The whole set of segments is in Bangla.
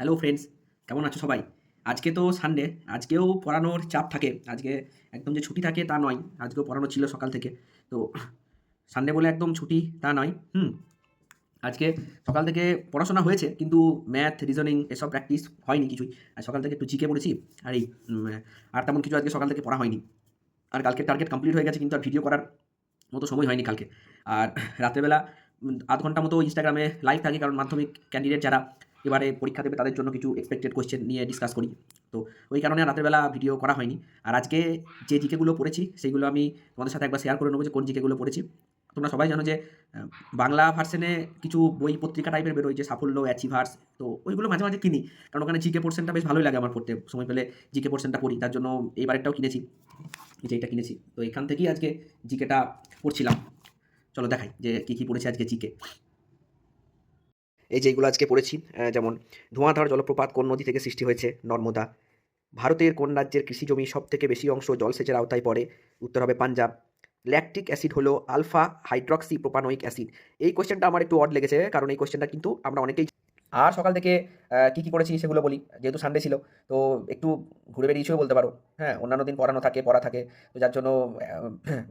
হ্যালো ফ্রেন্ডস কেমন আছো সবাই? আজকে তো সানডে আজকেও পড়ানোর চাপ থাকে। আজকে একদম যে ছুটি থাকে তা নয়, আজকেও পড়ানো ছিল সকাল থেকে। তো সানডে বলে একদম ছুটি তা নয়, হুম। আজকে সকাল থেকে পড়াশোনা হয়েছে, কিন্তু ম্যাথ রিজনিং এসব প্র্যাকটিস হয়নি কিছুই। আর সকাল থেকে একটু জিকে পড়েছি, আর এই আর তেমন কিছু আজকে সকাল থেকে পড়া হয়নি। আর কালকে টার্গেট কমপ্লিট হয়ে গেছে, কিন্তু আর ভিডিও করার মতো সময় হয়নি কালকে। আর রাত্রেবেলা আধ ঘণ্টা মতো ইনস্টাগ্রামে লাইভ থাকে, কারণ মাধ্যমিক ক্যান্ডিডেট যারা এবারে পরীক্ষা দেবে, তাদের জন্য কিছু এক্সপেক্টেড কোয়েশ্চেন নিয়ে ডিসকাস করি। তো ওই কারণে রাতের বেলা ভিডিও করা হয়নি। আর আজকে যে জিকেগুলো পড়েছি, সেইগুলো আমি তোমাদের সাথে একবার শেয়ার করে নেব যে কোন জিকেগুলো পড়েছি। তোমরা সবাই জানো যে বাংলা ভার্সনে কিছু বই পত্রিকা টাইপের বেরোয়, যে সাফল্য অ্যাচিভার্স তো ওইগুলো মাঝে মাঝে কিনি। কারণ ওখানে জিকে পোর্শনটা বেশ ভালোই লাগে আমার পড়তে। সময় পেলে জিকে পোর্শনটা পড়ি, তার জন্য এইবারেরটাও কিনেছি, এই যে এটা কিনেছি। তো এখান থেকেই আজকে জিকেটা পড়ছিলাম। চলো দেখাই যে কী কী পড়েছি আজকে জিকে। এই যে এইগুলো আজকে পড়েছি যেমন ধোঁয়াধার জলপ্রপাত কোন নদী থেকে সৃষ্টি হয়েছে? নর্মদা। ভারতের কোন রাজ্যের কৃষি জমি সব থেকে বেশি অংশ জলসেচের আওতায় পড়ে? উত্তর হবে পাঞ্জাব। ল্যাকটিক অ্যাসিড হলো আলফা হাইড্রক্সি প্রোপানোইক অ্যাসিড এই কোয়েশ্চেনটা আমার একটু অড লেগেছে, কারণ এই কোয়েশ্চেনটা কিন্তু আমরা অনেকেই আর সকাল থেকে কি কি করেছি সেগুলো বলি, যেহেতু সানডে ছিল, তো একটু ঘুরে বেরিয়েছেও বলতে পারো। হ্যাঁ অন্যান্য দিন পড়ানো থাকে, পড়া থাকে, তো যার জন্য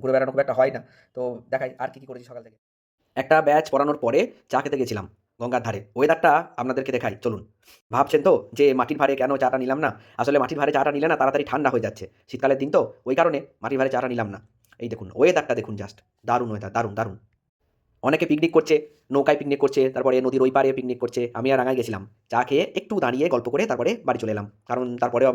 ঘুরে বেড়ানো খুব একটা হয় না। তো দেখাই, আর কি কি করেছি সকাল থেকে। একটা ব্যাচ পড়ানোর পরে চা খেতে গেছিলাম। গঙ্গার ধারে। ওয়েদারটা আপনাদেরকে দেখাই, চলুন। ভাবছেন তো যে মাটির ভারে কেন চাটা নিলাম না? আসলে মাটির ভারে চাটা নিলে না তাড়াতাড়ি ঠান্ডা হয়ে যাচ্ছে। শীতকালের দিন তো, ওই কারণে মাটির ভারে চাটা নিলাম না। এই দেখুন ওয়েদারটা দেখুন জাস্ট দারুণ ওয়েদার দারুণ দারুণ। অনেকে পিকনিক করছে, নৌকায় পিকনিক করছে, তারপরে নদীর ওই পারে পিকনিক করছে। আমি আর রাঙায় গেছিলাম। চা খেয়ে একটু দাঁড়িয়ে গল্প করে তারপরে বাড়ি চলে এলাম। কারণ তারপরে আবার